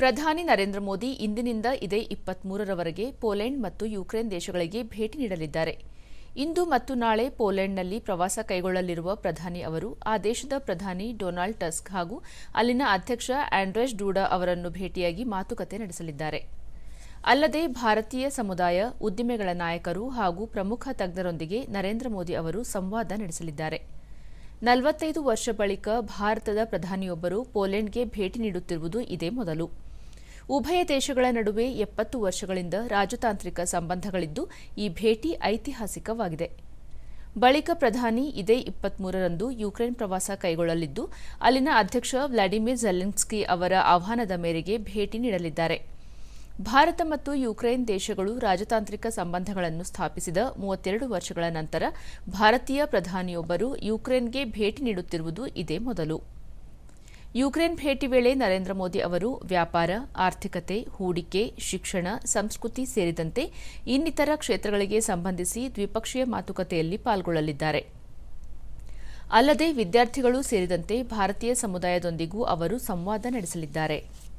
ಪ್ರಧಾನಿ ನರೇಂದ್ರ ಮೋದಿ ಇಂದಿನಿಂದ ಇದೇ ಇಪ್ಪತ್ಮೂರರವರೆಗೆ ಪೋಲೆಂಡ್ ಮತ್ತು ಯುಕ್ರೇನ್ ದೇಶಗಳಿಗೆ ಭೇಟಿ ನೀಡಲಿದ್ದಾರೆ. ಇಂದು ಮತ್ತು ನಾಳೆ ಪೋಲೆಂಡ್ನಲ್ಲಿ ಪ್ರವಾಸ ಕೈಗೊಳ್ಳಲಿರುವ ಪ್ರಧಾನಿ ಅವರು ಆ ದೇಶದ ಪ್ರಧಾನಿ ಡೊನಾಲ್ಡ್ ಟಸ್ಕ್ ಹಾಗೂ ಅಲ್ಲಿನ ಅಧ್ಯಕ್ಷ ಆಂಡ್ರೆಸ್ ಡೂಡಾ ಅವರನ್ನು ಭೇಟಿಯಾಗಿ ಮಾತುಕತೆ ನಡೆಸಲಿದ್ದಾರೆ. ಅಲ್ಲದೆ ಭಾರತೀಯ ಸಮುದಾಯ, ಉದ್ದಿಮೆಗಳ ನಾಯಕರು ಹಾಗೂ ಪ್ರಮುಖ ತಜ್ಞರೊಂದಿಗೆ ನರೇಂದ್ರ ಮೋದಿ ಅವರು ಸಂವಾದ ನಡೆಸಲಿದ್ದಾರೆ. ನಲವತ್ತೈದು ವರ್ಷ ಬಳಿಕ ಭಾರತದ ಪ್ರಧಾನಿಯೊಬ್ಬರು ಪೋಲೆಂಡ್ಗೆ ಭೇಟಿ ನೀಡುತ್ತಿರುವುದು ಇದೇ ಮೊದಲು. ಉಭಯ ದೇಶಗಳ ನಡುವೆ ಎಪ್ಪತ್ತು ವರ್ಷಗಳಿಂದ ರಾಜತಾಂತ್ರಿಕ ಸಂಬಂಧಗಳಿದ್ದು ಈ ಭೇಟಿ ಐತಿಹಾಸಿಕವಾಗಿದೆ. ಬಳಿಕ ಪ್ರಧಾನಿ ಇದೇ ಇಪ್ಪತ್ಮೂರರಂದು ಯುಕ್ರೇನ್ ಪ್ರವಾಸ ಕೈಗೊಳ್ಳಲಿದ್ದು, ಅಲ್ಲಿನ ಅಧ್ಯಕ್ಷ ವ್ಲಾಡಿಮಿರ್ ಜೆಲೆನ್ಸ್ಕಿ ಅವರ ಆಹ್ವಾನದ ಮೇರೆಗೆ ಭೇಟಿ ನೀಡಲಿದ್ದಾರೆ. ಭಾರತ ಮತ್ತು ಯುಕ್ರೇನ್ ದೇಶಗಳು ರಾಜತಾಂತ್ರಿಕ ಸಂಬಂಧಗಳನ್ನು ಸ್ಥಾಪಿಸಿದ ಮೂವತ್ತೆರಡು ವರ್ಷಗಳ ನಂತರ ಭಾರತೀಯ ಪ್ರಧಾನಿಯೊಬ್ಬರು ಯುಕ್ರೇನ್ಗೆ ಭೇಟಿ ನೀಡುತ್ತಿರುವುದು ಇದೇ ಮೊದಲು. ಯುಕ್ರೇನ್ ಭೇಟಿ ವೇಳೆ ನರೇಂದ್ರ ಮೋದಿ ಅವರು ವ್ಯಾಪಾರ, ಆರ್ಥಿಕತೆ, ಹೂಡಿಕೆ, ಶಿಕ್ಷಣ, ಸಂಸ್ಕೃತಿ ಸೇರಿದಂತೆ ಇನ್ನಿತರ ಕ್ಷೇತ್ರಗಳಿಗೆ ಸಂಬಂಧಿಸಿ ದ್ವಿಪಕ್ಷೀಯ ಮಾತುಕತೆಯಲ್ಲಿ ಪಾಲ್ಗೊಳ್ಳಲಿದ್ದಾರೆ. ಅಲ್ಲದೆ ವಿದ್ಯಾರ್ಥಿಗಳು ಸೇರಿದಂತೆ ಭಾರತೀಯ ಸಮುದಾಯದೊಂದಿಗೂ ಅವರು ಸಂವಾದ ನಡೆಸಲಿದ್ದಾರೆ.